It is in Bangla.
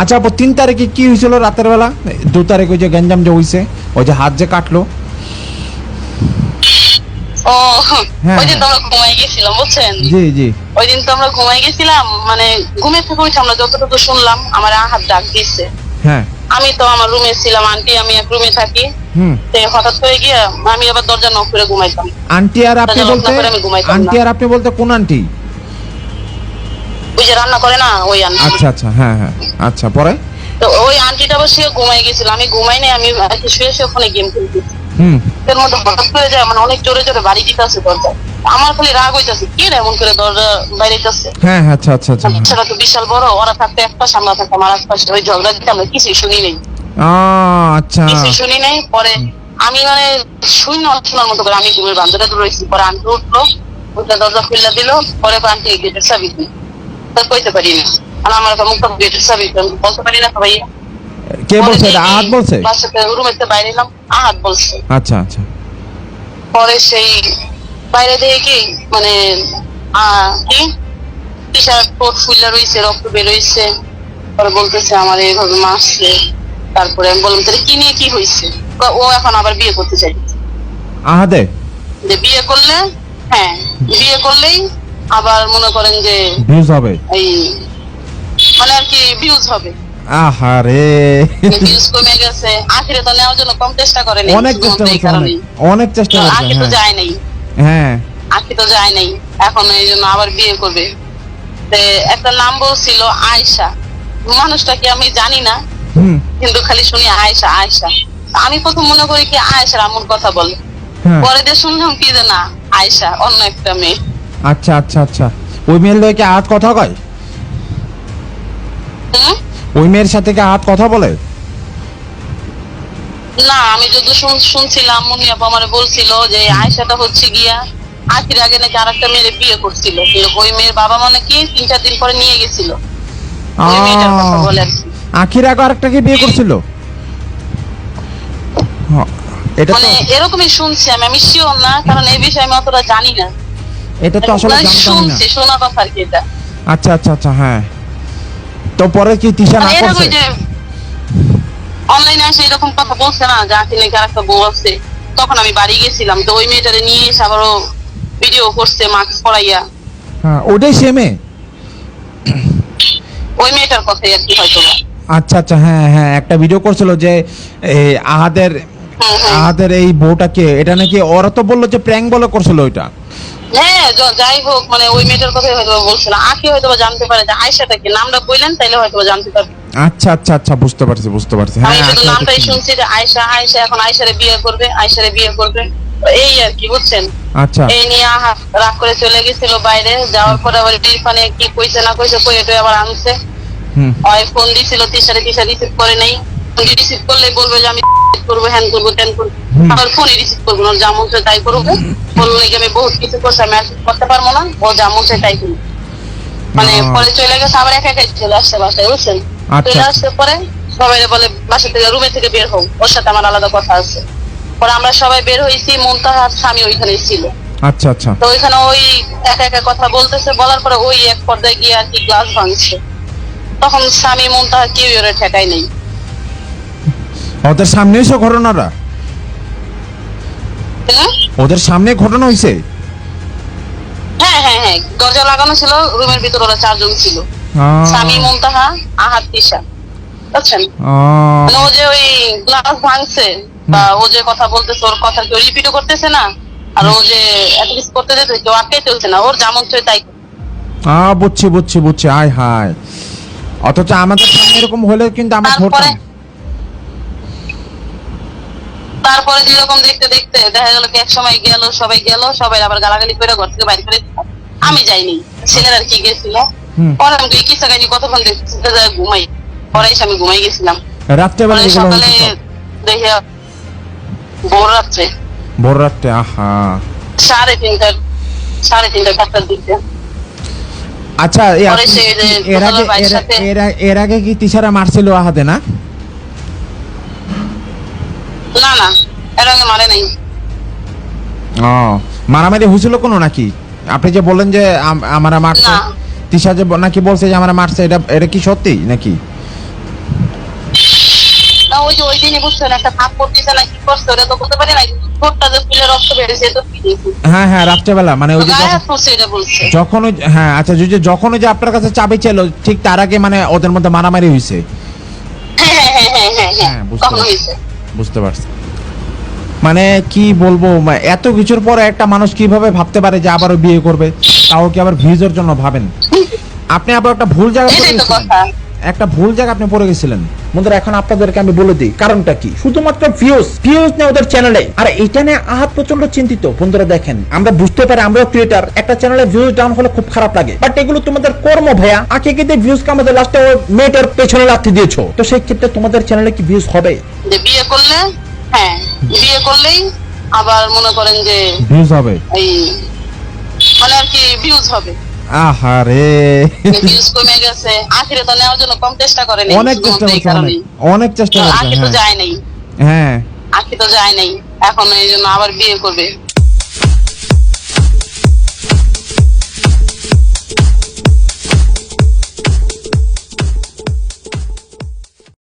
আচ্ছা আপু তিন তারিখে কি হয়েছিল রাতের বেলা? দু তারিখ ওই যে গ্যাঞ্জাম যে হয়েছে ওই যে হাত যে কাটলো। ও হ্যাঁ, ওই দিন তো হ্যাঁ। আমরা ঘুমাই গেছিলাম বুঝছেন? জি জি। ওই দিন তো আমরা ঘুমাই গেছিলাম মানে ঘুমের থেকে উঠে আমরা যতটুকু শুনলাম আমার হাত ডাক দিচ্ছে হ্যাঁ। আমি তো আমার রুমে ছিলাম আন্টি আমি এক রুমে থাকি। হঠাৎ করে গিয়ে আমি আবার দরজা নক করে ঘুমাইতাম। আন্টি আর আপনি বলতে। আন্টি আর আপনি বলতে কোন আন্টি? ওই যে রান্না করে না ওই আন্টি। আচ্ছা আচ্ছা হ্যাঁ হ্যাঁ। আচ্ছা পরে? তো ওই আন্টিটা ঘুমাই গেছিল। আমি ঘুমাই নাই আমি আর শুয়ে শুয়ে ফোনে গেম খেলতেছি। হুম। এর মধ্যে হঠাৎ করে যায় মানে অনেক জোরে জোরে বাড়ি দিতে আছে দরজা আমার খালি রাগ হইতাছে কি রে এমন করে দরজা বাইরে যাচ্ছে হ্যাঁ হ্যাঁ আচ্ছা আচ্ছা আচ্ছা। সেটা তো বিশাল বড় ওরা থাকতে একটা সামলা থাকতে আমার আশপাশে ওই ঝগড়া দিতে আমরা কিছুই শুনি নেই। আচ্ছা। কিছুই শুনি নাই পরে আমি মানে শুই না শোনার মতো করে আমি ঘুমের বান্ধবটা দূর রয়েছি। পরে আন্টি উঠল উঠলে দরজা খুললা দিল পরে আন্টি গেটের চাবি দিল। তো কইতে পারি না। আর আমার একটা মুখ চাবি বলতে পারি না তো কে বলছে আহাত বলছে? বাসাতে থেকে বাইরে এলাম আহাত বলছে। আচ্ছা আচ্ছা। পরে সেই বাইরে দিয়ে কি মানে কি? টি শার্ট কোট ফুল্লা রয়েছে রক্ত বেরোইছে পরে বলতেছে আমার এইভাবে মাসছে তারপরে আমি বললাম তাহলে কি নিয়ে কি হয়েছে ও- ও এখন আবার বিয়ে করতে চাই আহাদে যে বিয়ে করলে হ্যাঁ বিয়ে করলেই আবার মনে করেন যে ভিউজ হবে? এই মানে আর কি ভিউজ হবে। আহারে। ভিউজ কমে গেছে। আখিরে তো নেওয়ার জন্য কম চেষ্টা করে অনেক চেষ্টা করছে অনেক। চেষ্টা করছে আখি তো হ্যাঁ। যায় নাই। হ্যাঁ। আখি তো যায় নাই। এখন এই জন্য আবার বিয়ে করবে। তে একটা নাম বলছিল আয়সা মানুষটা কি আমি জানি না কিন্তু খালি শুনি আয়সা আয়সা আমি প্রথম মনে করি কি আয়সার আমুর কথা বলে। হ্যাঁ। পরে দিয়ে শুনলাম কি যে না আয়সা অন্য একটা মেয়ে। আচ্ছা আচ্ছা আচ্ছা। ওই মেয়ের লোক কি আহাত কথা কয়? ওই মেয়ের সাথে কি আহাত কথা বলে? না আমি যদি শুনছিলাম মুনি আপা আমার বলছিল যে আয়সাটা হচ্ছে গিয়া আখির আগে নাকি আর একটা মেয়ের বিয়ে করছিল। ওই মেয়ের বাবা মানে কি তিন চার দিন পরে নিয়ে গেছিল। কি। আখির আগে আরেকটাকে বিয়ে করছিল? এটা মানে এরকমই শুনছি আমি আমি শিওর না কারণ এই বিষয়ে আমি অতটা জানি না। এটা তো আসলে জানতাম না। শুনছি শোনা কথা আর কি এটা। আচ্ছা আচ্ছা আচ্ছা হ্যাঁ। তো পরে কি তিশা না মানে করছে? অনলাইনে এসে এরকম কথা বলছে না যে আঁকি নাকি আরেকটা বউ আছে। তখন আমি বাড়ি গেছিলাম তো ওই মেয়েটারে নিয়ে এসে আবারও ভিডিও করছে মাস্ক পরাইয়া হ্যাঁ ওটাই সে মেয়ে? ওই মেয়েটার কথাই আর কি হয়তো। আচ্ছা আচ্ছা হ্যাঁ হ্যাঁ একটা ভিডিও করছিল যে আহাদের হুম, হুম। আহাদের এই বউটাকে এটা নাকি ওরা তো বলল যে প্র্যাঙ্ক বলে করছিল ওইটা। হ্যাঁ যাই হোক মানে ওই মেয়েটার কথাই হয়তো বা বলছিল। আঁকি হয়তো জানতে পারে যে আয়সাটা কি? নামটা বললেন তাইলে হয়তো জানতে পারবে। আচ্ছা আচ্ছা আচ্ছা বুঝতে পারছি বুঝতে পারছি। আমি হ্যাঁ শুধু আচ্ছা, নামটাই শুনছি যে আয়সা আয়সা এখন আয়সারে বিয়ে করবে আয়সারে বিয়ে করবে। এই আর কি বুঝছেন? আচ্ছা। এই নিয়ে রাগ করে চলে গেছিল বাইরে যাওয়ার পরে আবার ইরফানে কি কইছে না কইছে কই এটা আবার আনছে। হুম। ওই ফোন দিছিল তিসারে তিসা রিসিভ করে নাই। রিসিভ করলে বলবে যে আমি করব হ্যান করব ত্যান করব। ফোনই রিসিভ করব না চাই তাই করব। বললে আমি বহুত কিছু করছি আমি করতে পারব না ও চাই তাই করব মানে পরে চলে গেছে আবার একা একাই চলে আসছে বাসায় বুঝছেন? আচ্ছা। চলে পরে সবাই বলে বাসা থেকে রুমে থেকে বের হোক ওর সাথে আমার আলাদা কথা আছে। পরে আমরা সবাই বের হয়েছি মমতাহার স্বামী ওইখানে ছিল। আচ্ছা আচ্ছা। তো ওইখানে ওই একা একা কথা বলতেছে বলার পরে ওই এক পর্দায় গিয়ে আর কি গ্লাস ভাঙছে। তখন স্বামী মমতাহা কেউ ওরে ঠেকাই নেই। ওদের সামনে এসে ঘটনাটা। ওদের সামনে ঘটনা হয়েছে হ্যাঁ হ্যাঁ হ্যাঁ। দরজা লাগানো ছিল রুমের ভিতর ওরা চারজন ছিল। স্বামী মমতাহা আহাত তিশা। বুঝছেন? মানে ও যে ওই গ্লাস ভাঙছে বা ও যে কথা বলতেছে ওর কথা কেউ রিপিটও করতেছে না আর ও যে এত কিছু করতে যেতে কেউ আটকে চলছে না। ওর যেমন চাই তাই। আহ বুঝছি বুঝছি বুঝছি। আয় হায়। অথচ আমাদের সামনে এরকম হলে কিন্তু আমার তারপরে তারপরে যেরকম দেখতে দেখতে দেখা গেল এক সময় গেল সবাই গেল সবাই আবার গালাগালি করে ঘর থেকে বাইরে করে আমি যাইনি ছেলেরা আর কি গেছিল? পরে আমি কি কিসা কাহিনী কতক্ষণ দেখতে যায় ঘুমাই। পরে আমি ঘুমাই গেছিলাম। রাত্রেবেলা সকালে দেখে ভোর রাত্রে ভোর রাত্রে আহা। সাড়ে তিনটার সাড়ে তিনটা চারটার দিকে। আচ্ছা এর আগে এর- আগে- কি তিশারা মারছিল আহাতে না? না না এর আগে মারে নাই। ও মারামারি হয়েছিল কোনো নাকি? আপনি যে বললেন যে আম- আমারা মারছে তিশা যে নাকি বলছে যে আমরা মারছে এটা এটা কি সত্যি নাকি? না ওই যে ওই দিনই বুঝছেন একটা ভাব করতেছে না কি করছে ওটা তো বলতে পারি না ঠোঁটটা যে ফুলে রক্ত বেড়েছে তো হ্যাঁ হ্যাঁ রাত্রেবেলা মানে ওই যে যখন- হ্যাঁ আচ্ছা যে যখন ওই যে আপনার কাছে চাবি ছিল ঠিক তার আগে মানে ওদের মধ্যে মারামারি হয়েছে। হ্যাঁ হ্যাঁ হ্যাঁ হ্যাঁ বুঝতে বুঝতে পারছি। মানে কি বলব এত কিছুর পর একটা মানুষ কীভাবে ভাবতে পারে যে আবারও বিয়ে করবে? তাও কি আবার ভিজোর জন্য ভাবেন? আপনি আবার একটা ভুল জায়গায় একটা ভুল জায়গা আপনি পড়ে গেছিলেন। বন্ধুরা এখন আপনাদেরকে আমি বলে দিই কারণটা কি? শুধুমাত্র ভিউজ ভিউজ নেই ওদের চ্যানেলে আর এটা নিয়ে আহাত প্রচণ্ড চিন্তিত। বন্ধুরা দেখেন আমরা বুঝতে পারি আমরাও ক্রিয়েটার একটা চ্যানেলে ভিউজ ডাউন হলে খুব খারাপ লাগে। বাট এগুলো তোমাদের কর্ম ভাইয়া আগে কিন্তু ভিউজ কে আমাদের লাস্টে মেয়েটার পেছনে লাথি দিয়েছ। তো সেই ক্ষেত্রে তোমাদের চ্যানেলে কি ভিউজ হবে? বিয়ে করলে হ্যাঁ বিয়ে করলেই আবার মনে করেন যে ভিউজ হবে। এই মানে আর কি ভিউজ হবে। আহারে। ভিউজ কমে গেছে। আখিরে তো নেওয়ার জন্য কম চেষ্টা করেনি অনেক চেষ্টা করছে অনেক। চেষ্টা করছে তো হ্যাঁ। যায় নাই। হ্যাঁ। আখি তো যায় নাই। এখন এই জন্য আবার বিয়ে করবে।